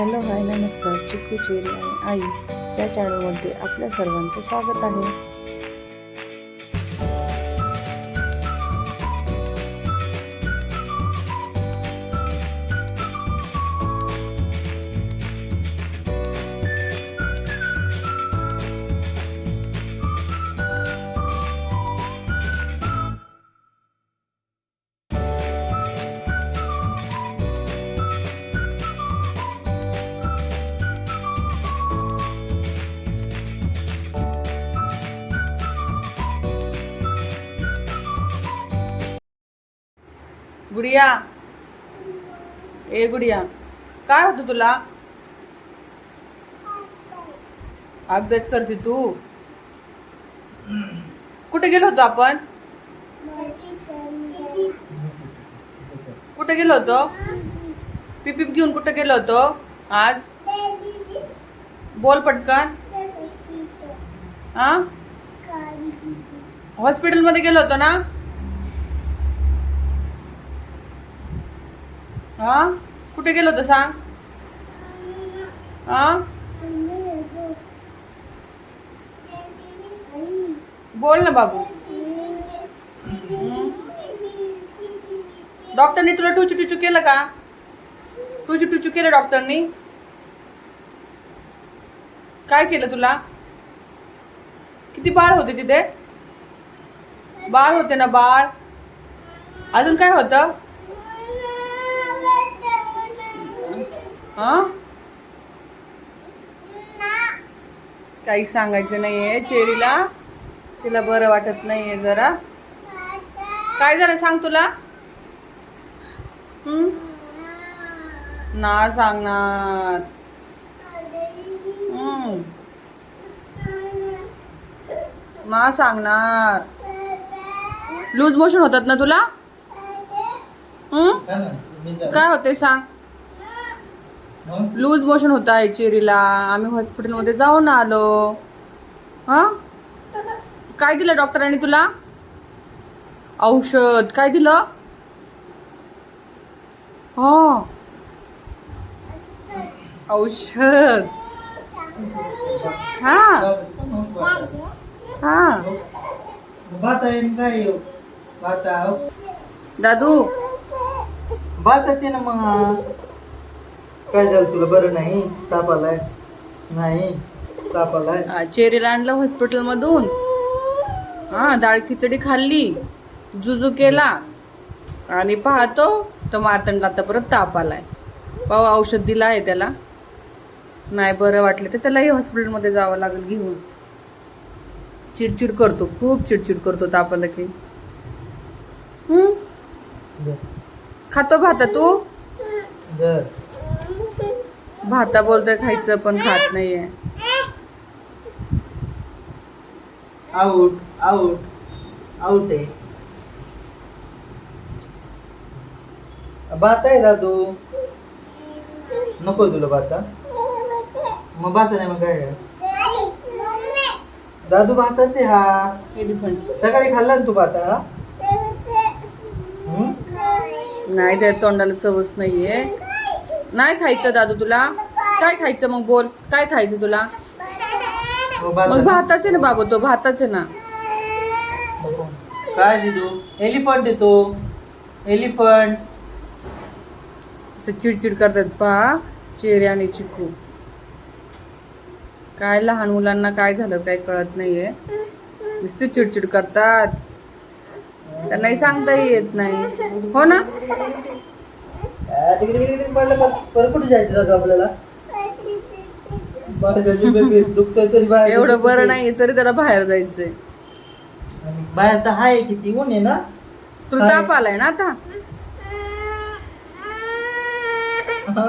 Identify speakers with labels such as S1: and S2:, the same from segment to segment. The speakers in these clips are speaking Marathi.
S1: हॅलो हाय नमस्कार. चिकू चेरी आणि आई या चॅनलमध्ये आपल्या सर्वांचं स्वागत आहे. गुडिया। ए गुडिया काय होतं तुला? अभ्यास करते तू? कुठे गेलो होतो आपण? कुठे गेलो होतो? पिपीप घेऊन कुठे गेलो होतो आज? बोल पटकन. हा हॉस्पिटलमध्ये गेलो होतो ना? हा? कुठे गेलो होतं सांग? हा? बोल ना बाबू. डॉक्टरनी तुला टुचू टुचू केलं का? टुचू टुचू केलं डॉक्टरनी? काय केलं तुला? किती बाळ होते तिथे? बाळ होते ना बाळ? अजून काय होतं? काही सांगायचं नाहीये. चेरीला? तिला बरं वाटत नाहीये जरा. काय झालं सांग तुला? ना सांगणार. ना सांगणार. लूज मोशन होतात ना तुला? हम्म? काय होते सांग? लूज मोशन होत आहे चेरीला. आम्ही हॉस्पिटलमध्ये जाऊन आलो. हा? काय दिलं डॉक्टरांनी तुला? औषध. काय दिलं? हो. औषध. हा. हा.
S2: आहे.
S1: दादू.
S2: भातच ना मग. काय झालं तुला? बरं नाही. ताप आलाय. नाही. ताप आलाय.
S1: चेरीला आणलं हॉस्पिटलमधून हा डाळ खिचडी खाल्ली. जुजू केला. आणि पाहतो तर मार्तंडला आता परत ताप आलाय. पाहू औषध दिलं आहे त्याला. नाही बरं वाटलं तर त्यालाही हॉस्पिटलमध्ये जावं लागेल घेऊन. चिडचिड करतो खूप चिडचिड करतो तापाला की. हम्म?
S2: जर
S1: खातो भाता तू? भाता बोलतोय खायचं पण खात नाहीये.
S2: आऊट आऊट आऊट आहे. भात आहे दादू. नको तुला भाता. मग भात नाही मग काय? दादू भाताच आहे हा. सकाळी खाल्ला ना तू भाता? हा?
S1: नाही त्या तोंडाला चवच नाहीये. नाही खायचं दादू तुला? काय खायचं मग बोल? काय खायचं तुला?
S2: मग.
S1: भाताच. आहे ना बाबू तो भाताच आहे ना.
S2: काय दिदू? एलिफंट येतो एलिफंट.
S1: असं चिडचिड करतात पहा चेहरे आणि चिकू. काय लहान मुलांना काय झालं काय कळत नाहीये. नुसते चिडचिड करतात. त्यांनाही सांगताही येत नाही. हो ना?
S2: तिकडे तिकडे तिकडे पडलं पर- परत कुठे जायचं आपल्याला? बाळगाची बेबी दुखतोय तरी बाहेर
S1: एवढं बरं नाही तरी त्याला बाहेर जायचंय.
S2: आणि बाहेर तर हाय किती ऊन आहे ना?
S1: तुला? ताप आलाय ना आता?
S2: हा.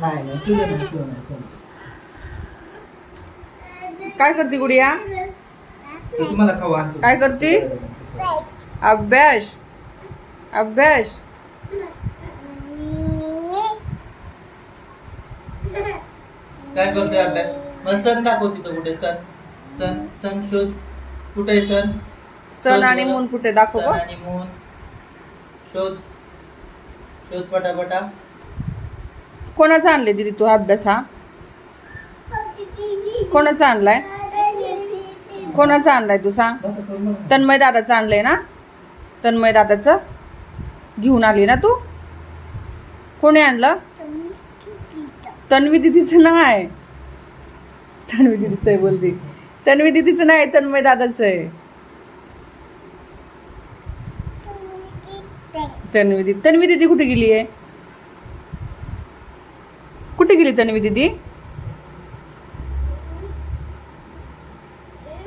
S2: नाही नाही तुझं नाही तुझं नाही तुझं नाही.
S1: काय करते गुडिया?
S2: ते तुम्हाला खाऊ आणतो.
S1: काय करते? अभ्यास. अभ्यास.
S2: काय करतोय अभ्यास? सण दाखव तिथं कुठे सण. सण सण शोध. कुठे आहे सण
S1: सण आणि. मून कुठे? दाखव
S2: सण. आणि मून. शोध. शोध पटापटा.
S1: कोणाचा आणले दीदी तू अभ्यास हा? कोणाचा आणलाय? कोणाचा आणलाय तू सांग. तन्मय दादाचं आणलंय ना? तन्मय दादाचं? घेऊन आली ना तू? कोणी आणलं? तन्वी दिदीचं नाही तन्वी दिदीचं आहे बोलती. तन्वी दिदीचं नाही तन्मय दादाचं आहे. तन्वी दिदी. तन्वी दिदी कुठे गेली आहे? कुठे गेली तन्वी दिदी?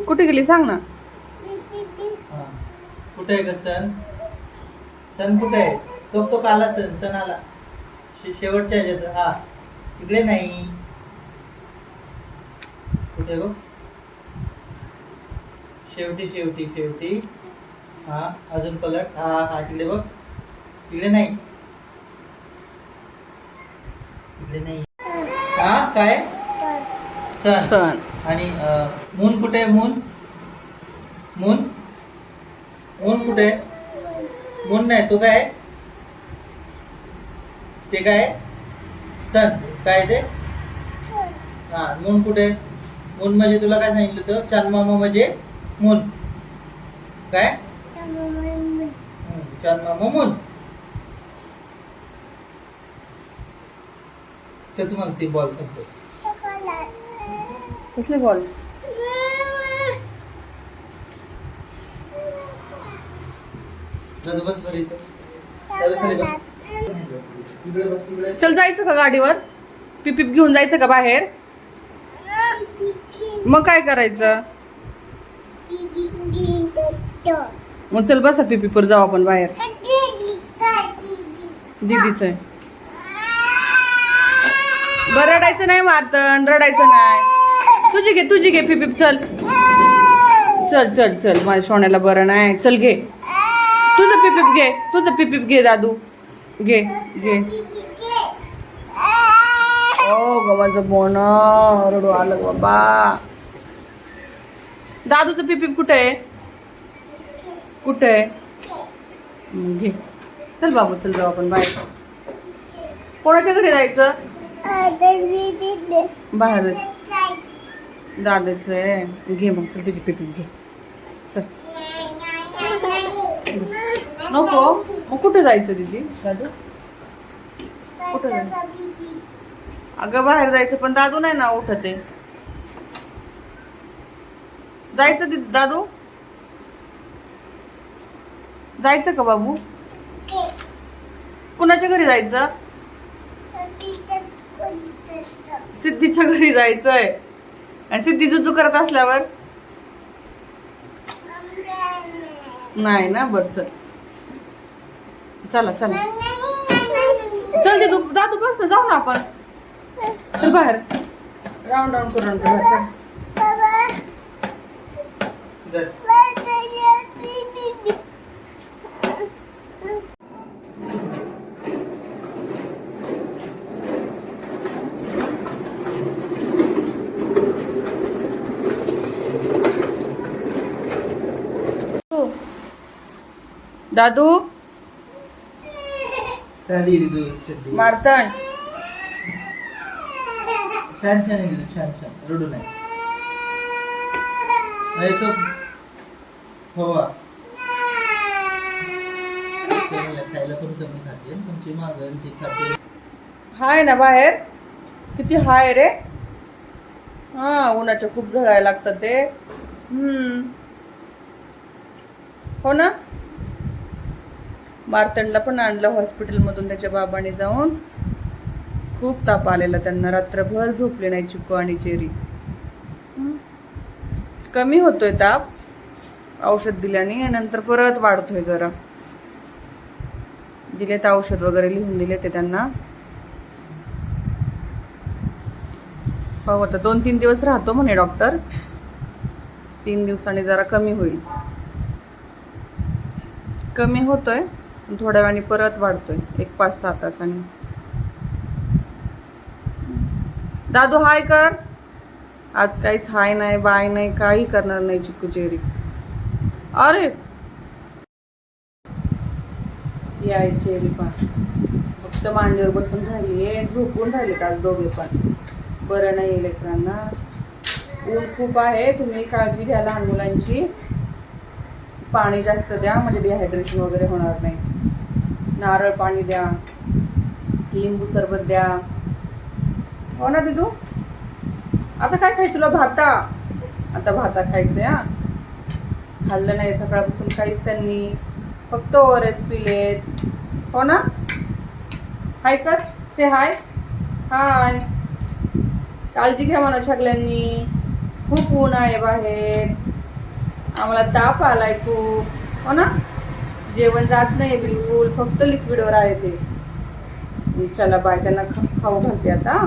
S1: कुठे गेली? सांग ना.
S2: कुठे आहे का सर? सण कुठे आहे? तो तो आला सण सण आला शे- शेवटच्या ह्याच्यात हा. इकडे नाही. कुठे बघ? शेवटी शेवटी शेवटी. हा अजून पलट. हा हा तिकडे बघ. तिकडे नाही. तिकडे नाही. हा काय? सण.
S1: सण.
S2: आणि मून कुठे आहे? मून? मून? मून कुठे आहे? मून नाही तो काय आहे? ते काय सन. काय ते? हा मून कुठे आहे? मून म्हणजे तुला काय सांगितलं तर चांदमामा म्हणजे मून काय? हम्म, चांदमामा मून तर तुम्हाला ते बॉल सांगतो.
S1: कसले बॉल
S2: दादा बस बरं इथं. दादा खाली बस. इकडे बस इकडे.
S1: चल जायचं का गाडीवर? पिपिप घेऊन जायचं का बाहेर? मग काय करायचं? मग चल बसा पिपीपवर जाऊ आपण बाहेर. दीदीच आहे. बरं रडायचं नाही मारतण रडायचं नाही. तुझी घे तुझी घे पिपीप चल. चल चल चल. माझ्या सोन्याला बरं नाही. चल घे. पिपीप घे. तुझं पिपीप घे दादू. घे घे. ओ गव्हाचं बोन. रडू आलं बाबा. दादूचं पिपीप कुठे आहे? कुठे आहे? घे. चल बाबू चल जाऊ आपण बाहेर. कोणाच्या घरी जायचं? बाहेर. दादाचं आहे. घे मग चल तुझी पिपीप घे. चल. नको. मग कुठे जायचं दिदी? दादू? कुठं जायचं? अगं बाहेर जायचं पण दादू नाही ना उठत. आहे जायचं दी दादू? जायचं का बाबू? कुणाच्या घरी जायचं? सिद्धीच्या घरी जायचंय. आणि सिद्धी जुजू करत असल्यावर? नाही ना बर चला चला. चल ते तू दादू बस ना जाऊ ना आपण. चल बाहेर. राऊंड राऊंड करून दादू.
S2: साधी चड्डी.
S1: मारतण.
S2: छान छान छान छान. रडू नाही नाही तो हो वा. कोणाला खायला पण कमी खाते तुमची मागं ती खाते.
S1: हाय ना बाहेर? किती हाय रे? हा उन्हाच्या खूप झळायला लागतात ते. हम्म. हो ना? मारतंडला पण आणलं हॉस्पिटलमधून त्याच्या बाबाने जाऊन. खूप ताप आलेला त्यांना. रात्रभर झोपले नाही चिकू आणि चेरी. कमी होतोय ताप. औषध दिल्याने नंतर परत वाढतोय जरा. दिलेत औषध वगैरे लिहून दिले ते त्यांना. पाहू आता दोन तीन दिवस राहतो म्हणे डॉक्टर. तीन दिवसांनी जरा कमी होईल. कमी होतोय. थोड्या वेळाने परत वाढतोय. एक पाच सहा तासाने. दादू हाय कर. आज काहीच हाय नाही बाय नाही काही करणार नाही चिकू चेरी अरे! याय चेरी पण फक्त मांडीवर बसून राहिली. झोपून राहिले आज दोघे पण? बरं नाही लेकरांना. ऊन खूप आहे. तुम्ही काळजी घ्या लहान मुलांची. पाणी जास्त द्या म्हणजे डिहायड्रेशन वगैरे होणार नाही. नारळ पाणी द्या लिंबू सरबत द्या. हो ना दिदू? आता काय खाय तुला? भाता. आता भाता खायचंय हा. खाल्लं नाही सकाळपासून काहीच त्यांनी. फक्त ओआर एस पिलेत. हो ना? हाय कर. से हाय हाय काळजी घ्या म्हणा सगळ्यांनी खूप ऊन आहे बाहेर. आम्हाला ताप आलाय खूप. हो ना? जेवण जात नाही बिलकुल फक्त लिक्विडवर आहे ते. चला बाय त्यांना खाऊ घालते आता.